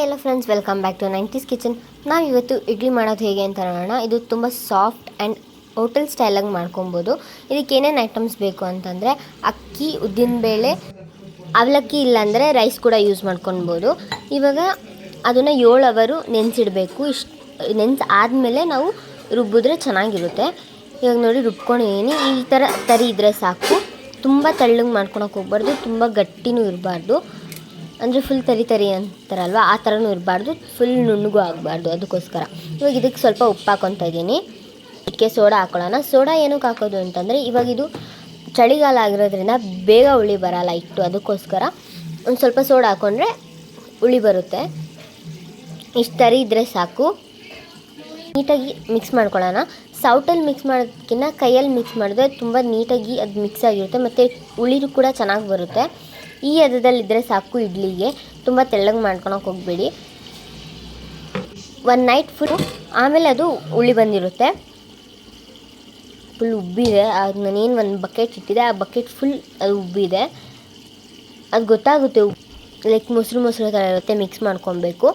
Hi ಎಲ್ಲ friends welcome back to nineties kitchen ನಾವು ಇವತ್ತು ಇಡ್ಲಿ ಮಾಡೋದು ಹೇಗೆ ಅಂತ ನೋಡೋಣ. ಇದು ತುಂಬ ಸಾಫ್ಟ್ ಆ್ಯಂಡ್ ಹೋಟೆಲ್ ಸ್ಟೈಲಾಗಿ ಮಾಡ್ಕೊಬೋದು. ಇದಕ್ಕೆ ಏನೇನು ಐಟಮ್ಸ್ ಬೇಕು ಅಂತಂದರೆ ಅಕ್ಕಿ, ಉದ್ದಿನ ಬೇಳೆ, ಅವಲಕ್ಕಿ ಇಲ್ಲಾಂದರೆ ರೈಸ್ ಕೂಡ ಯೂಸ್ ಮಾಡ್ಕೊಬೋದು ಇವಾಗ ಅದನ್ನು ಏಳು ಅವರು ನೆನೆಸಿಡಬೇಕು. ಇಷ್ಟು, ನೆನೆಸಿ ಆದಮೇಲೆ ನಾವು ರುಬ್ಬಿದ್ರೆ ಚೆನ್ನಾಗಿರುತ್ತೆ. ಇವಾಗ ನೋಡಿ ರುಬ್ಕೊಂಡಿದ್ದೀನಿ ಈ ಥರ ತರಿ ಇದ್ದರೆ ಸಾಕು. ತುಂಬ ತೆಳ್ಳಗೆ ಮಾಡ್ಕೊಳಕ್ಕೆ ಹೋಗ್ಬಾರ್ದು. ತುಂಬ ಗಟ್ಟಿನೂ ಇರಬಾರ್ದು. ಅಂದರೆ ಫುಲ್ ತರಿ ತರಿ ಅಂತಾರಲ್ವ? ಆ ಥರನೂ ಇರಬಾರ್ದು ಫುಲ್ ನುಣ್ಣಗೂ ಆಗಬಾರ್ದು ಅದಕ್ಕೋಸ್ಕರ. ಇವಾಗ ಇದಕ್ಕೆ ಸ್ವಲ್ಪ ಉಪ್ಪು ಹಾಕೊತಾ ಇದ್ದೀನಿ. ಇದಕ್ಕೆ ಸೋಡಾ ಹಾಕೊಳ್ಳೋಣ. ಸೋಡಾ ಏನಕ್ಕೆ ಹಾಕೋದು ಅಂತಂದರೆ, ಇವಾಗ ಇದು ಚಳಿಗಾಲ ಆಗಿರೋದ್ರಿಂದ ಬೇಗ ಹುಳಿ ಬರಲ್ಲ ಇಟ್ಟು ಅದಕ್ಕೋಸ್ಕರ. ಒಂದು ಸ್ವಲ್ಪ ಸೋಡಾ ಹಾಕ್ಕೊಂಡ್ರೆ ಹುಳಿ ಬರುತ್ತೆ. ಇಷ್ಟು ತರಿ ಇದ್ದರೆ ಸಾಕು. ನೀಟಾಗಿ ಮಿಕ್ಸ್ ಮಾಡ್ಕೊಳ್ಳೋಣ. ಸೌಟಲ್ಲಿ ಮಿಕ್ಸ್ ಮಾಡೋದಕ್ಕಿಂತ ಕೈಯಲ್ಲಿ ಮಿಕ್ಸ್ ಮಾಡಿದ್ರೆ ತುಂಬ ನೀಟಾಗಿ ಅದು ಮಿಕ್ಸ್ ಆಗಿರುತ್ತೆ, ಮತ್ತು ಉಳಿದು ಕೂಡ ಚೆನ್ನಾಗಿ ಬರುತ್ತೆ. ಈ ಹದದಲ್ಲಿದ್ದರೆ ಸಾಕು ಇಡ್ಲಿಗೆ. ತುಂಬ ತೆಳ್ಳಗೆ ಮಾಡ್ಕೊಳಕ್ಕೆ ಹೋಗಬೇಡಿ. ಒನ್ ನೈಟ್ ಫುಲ್ ಆಮೇಲೆ ಅದು ಉಳಿ ಬಂದಿರುತ್ತೆ. ಫುಲ್ ಉಬ್ಬಿದೆ ಅದು ನಾನೇನು ಒಂದು ಬಕೆಟ್ ಇಟ್ಟಿದೆ. ಆ ಬಕೆಟ್ ಫುಲ್ ಅದು ಉಬ್ಬಿದೆ ಅದು ಗೊತ್ತಾಗುತ್ತೆ ಲೈಕ್ ಮೊಸರು ಮೊಸರು ಥರ ಇರುತ್ತೆ. ಮಿಕ್ಸ್ ಮಾಡ್ಕೊಬೇಕು.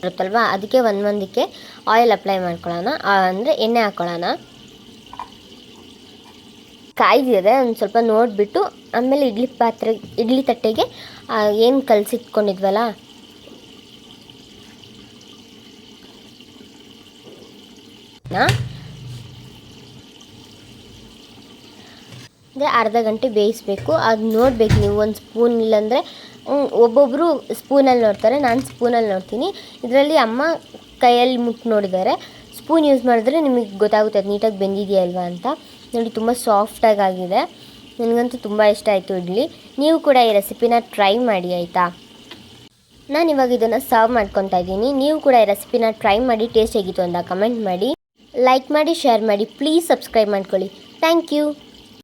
ಇರುತ್ತಲ್ವ? ಅದಕ್ಕೆ ಒಂದೊಂದಕ್ಕೆ ಆಯಿಲ್ ಅಪ್ಲೈ ಮಾಡ್ಕೊಳ್ಳೋಣ ಅಂದರೆ ಎಣ್ಣೆ ಹಾಕ್ಕೊಳ್ಳೋಣ ಕಾಯ್ದಿದೆ, ಒಂದು ಸ್ವಲ್ಪ ನೋಡಿಬಿಟ್ಟು, ಆಮೇಲೆ ಇಡ್ಲಿ ಪಾತ್ರೆ, ಇಡ್ಲಿ ತಟ್ಟೆಗೆ ಏನು ಕಲಸಿಟ್ಕೊಂಡಿದ್ವಲ್ಲ? ಅಂದರೆ ಅರ್ಧ ಗಂಟೆ ಬೇಯಿಸಬೇಕು. ಅದು ನೋಡಬೇಕು ನೀವು, ಒಂದು ಸ್ಪೂನ್ ಇಲ್ಲಾಂದರೆ ಒಬ್ಬೊಬ್ಬರು ಸ್ಪೂನಲ್ಲಿ ನೋಡ್ತಾರೆ, ನಾನು ಸ್ಪೂನಲ್ಲಿ ನೋಡ್ತೀನಿ. ಇದರಲ್ಲಿ ಅಮ್ಮ ಕೈಯಲ್ಲಿ ಮುಟ್ಟು ನೋಡಿದ್ದಾರೆ. ಸ್ಪೂನ್ ಯೂಸ್ ಮಾಡಿದ್ರೆ ನಿಮಗೆ ಗೊತ್ತಾಗುತ್ತೆ, ಅದು ನೀಟಾಗಿ ಬೆಂದಿದೆಯಲ್ವಾ ಅಂತ. ನೋಡಿ, ತುಂಬ ಸಾಫ್ಟಾಗಿ ಆಗಿದೆ ನನಗಂತೂ ತುಂಬ ಇಷ್ಟ ಆಯಿತು ಇಡ್ಲಿ. ನೀವು ಕೂಡ ಈ ರೆಸಿಪಿನ ಟ್ರೈ ಮಾಡಿ, ಆಯಿತಾ? ನಾನು ಇವಾಗ ಇದನ್ನು ಸರ್ವ್ ಮಾಡ್ಕೊತಾ ಇದ್ದೀನಿ. ನೀವು ಕೂಡ ಈ ರೆಸಿಪಿನ ಟ್ರೈ ಮಾಡಿ ಟೇಸ್ಟ್ ಹೇಗಿತ್ತು ಅಂತ ಕಮೆಂಟ್ ಮಾಡಿ. ಲೈಕ್ ಮಾಡಿ ಶೇರ್ ಮಾಡಿ. ಪ್ಲೀಸ್ ಸಬ್ಸ್ಕ್ರೈಬ್ ಮಾಡ್ಕೊಳ್ಳಿ. Thank you